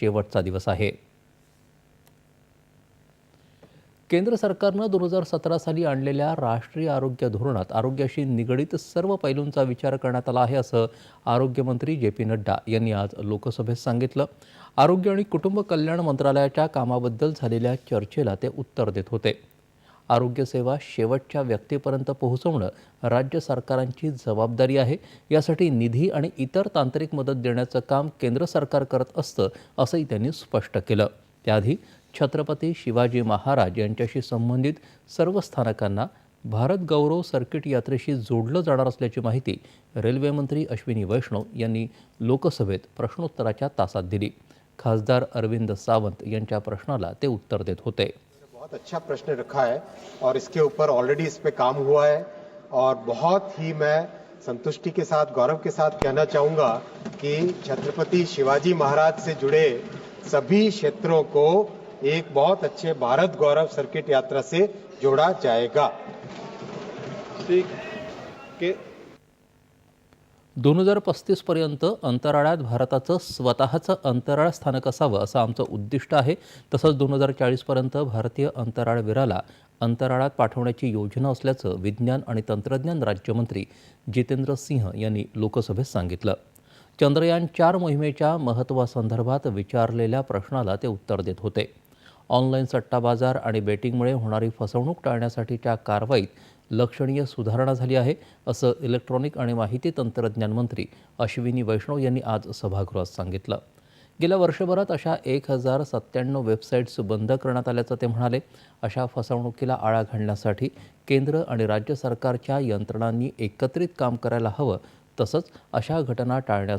शेवटचा दिवस आहे. केंद्र सरकारनं दोन हजार सतरा साली आणलेल्या राष्ट्रीय आरोग्य धोरणात आरोग्याशी निगडीत सर्व पैलूंचा विचार करण्यात आला आहे असं आरोग्यमंत्री जे पी नड्डा यांनी आज लोकसभेत सांगितलं. आरोग्य आणि कुटुंब कल्याण मंत्रालयाच्या कामाबद्दल झालेल्या चर्चेला ते उत्तर देत होते. आरोग्यसेवा शेवटच्या व्यक्तीपर्यंत पोहोचवणं राज्य सरकारांची जबाबदारी आहे. यासाठी निधी आणि इतर तांत्रिक मदत देण्याचं काम केंद्र सरकार करत असतं असंही त्यांनी स्पष्ट केलं. त्याआधी छत्रपती शिवाजी महाराज यांच्याशी संबंधित सर्व स्थानकांना भारत गौरव सर्किट यात्रेशी जोडलं जाणार असल्याची माहिती रेल्वेमंत्री अश्विनी वैष्णव यांनी लोकसभेत प्रश्नोत्तराच्या तासात दिली. खासदार अरविंद सावंत यांच्या प्रश्नाला ते उत्तर देत होते. बहुत अच्छा प्रश्न रखा है और इसके ऊपर ऑलरेडी इस पे काम हुआ है। और बहुत ही मैं संतुष्टि के साथ, गौरव के साथ कहना चाहूँगा कि छत्रपति शिवाजी महाराज से जुड़े सभी क्षेत्रों को एक बहुत अच्छे भारत गौरव सर्किट यात्रा से जोड़ा जाएगा। श्री के दोन हजार पस्तीसपर्यंत अंतराळात भारताचं स्वतःचं अंतराळ स्थानक असावं असं आमचं उद्दिष्ट आहे. तसंच दोन हजार चाळीसपर्यंत भारतीय अंतराळवीराला अंतराळात पाठवण्याची योजना असल्याचं विज्ञान आणि तंत्रज्ञान राज्यमंत्री जितेंद्र सिंह यांनी लोकसभेत सांगितलं. चंद्रयान चार मोहिमेच्या महत्त्वासंदर्भात विचारलेल्या प्रश्नाला ते उत्तर देत होते. ऑनलाईन सट्टा बाजार आणि बेटिंगमुळे होणारी फसवणूक टाळण्यासाठीच्या कारवाईत लक्षणीय सुधारणा झाली आहे असं इलेक्ट्रॉनिक आणि माहिती तंत्रज्ञान मंत्री अश्विनी वैष्णव यांनी आज सभागृहात सांगितलं. गेल्या वर्षभरात अशा एक हजार सत्त्याण्णव वेबसाईट्स बंद करण्यात आल्याचं ते म्हणाले. अशा फसवणुकीला आळा घालण्यासाठी केंद्र आणि राज्य सरकारच्या यंत्रणांनी एकत्रित काम करायला हवं तसंच अशा घटना टाळण्यासाठी